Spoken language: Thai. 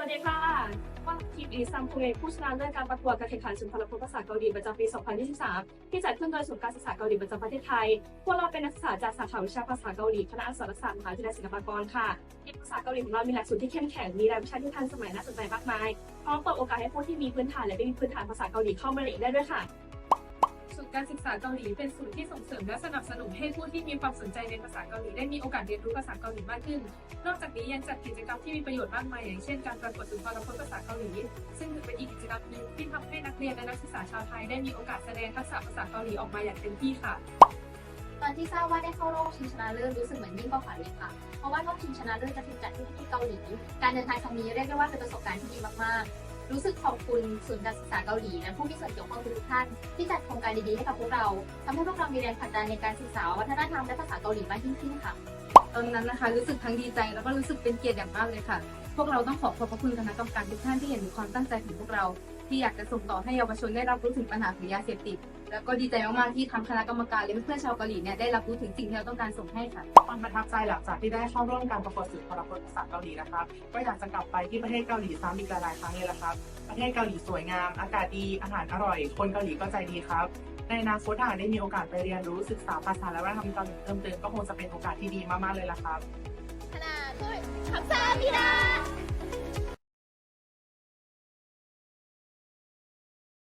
วัสดีค่ะว่าทีมอีซัมคุเอผู้ชนะเลิศการประกวดการแข่งขันสุนทรพจน์ภาษาเกาหลีประจำปี 2023 ที่จัดขึ้นโดยศูนย์การศึกษาเกาหลีประจำประเทศไทย พวกเราเป็นนักศึกษาจากสาขาวิชาภาษาเกาหลีคณะอักษรศาสตร์มหาวิทยาลัยศิลปากรค่ะทีมภาษาเกาหลีของเรามีหลักสูตรที่เข้มแข็ง มีรายวิชาที่ทันสมัยน่าสนใจมากมาย พร้อมเปิดโอกาสให้ผู้ที่มีพื้นฐานและไม่มีพื้นฐานภาษาเกาหลีเข้ามาเรียนได้ด้วยค่ะ การศึกษาเกาหลีเป็นศูนย์ที่ส่งเสริมและสนับสนุนให้ผู้ที่มีความสนใจในภาษาเกาหลีได้มีโอกาสเรียนรู้ภาษาเกาหลีมากขึ้น นอกจากนี้ยังจัดกิจกรรมที่มีประโยชน์มากมายอย่างเช่นการประกวดสุนทรพจน์ภาษาเกาหลี ซึ่งถือเป็นอีกกิจกรรมหนึ่งที่ทำให้นักเรียนและนักศึกษาชาวไทยได้มีโอกาสแสดงทักษะภาษาเกาหลีออกมาอย่างเต็มที่ค่ะตอนที่ทราบว่าได้เข้ารอบชิงชนะเลิศรู้สึกเหมือนยิ่งกว่าฝันเลยค่ะ เพราะว่ารอบชิงชนะเลิศจะถูกจัดที่ที่เกาหลี การเดินทางครั้งนี้เรียกได้ว่าเป็นประสบการณ์ที่ดีมากๆ รู้สึกขอบคุณศูนย์การศึกษาเกาหลีและผู้มีส่วนเกี่ยวข้องทุกท่าน ที่จัดโครงการดีๆให้กับพวกเราทำให้พวกเรามีแรงผลักดันในการศึกษาวัฒนธรรมและภาษาเกาหลีมากยิ่งขึ้นค่ะ ตอนนั้นนะคะ รู้สึกทั้งดีใจแล้วก็รู้สึกเป็นเกียรติอย่างมากเลยค่ะ พวกเราต้องขอขอบพระคุณคณะกรรมการทุกท่านที่เห็นถึงความตั้งใจของพวกเรา ที่อยากจะส่งต่อให้เยาวชนได้รับรู้ถึงปัญหาของยาเสพติด แล้วก็ดีใจมากๆที่ทางคณะกรรมการและเพื่อนชาวเกาหลีเนี่ยได้รับรู้ถึงสิ่งที่เราต้องการส่งให้ค่ะความประทับใจหลังจากที่ได้เข้าร่วมการประกวดสื่อพลประสาษาเกาหลีนะครับก็อยากจะกลับไปที่ประเทศเกาหลีซ้ำอีกหลายครั้งเลยละครับ ประเทศเกาหลีสวยงาม อากาศดีอาหารอร่อย คนเกาหลีก็ใจดีครับในอนาคตหากได้มีโอกาสไปเรียนรู้ศึกษาภาษาและวัฒนธรรมเกาหลีเพิ่มเติมก็คงจะเป็นโอกาสที่ดีมากๆเลยละครับคณะดด้วยทักษ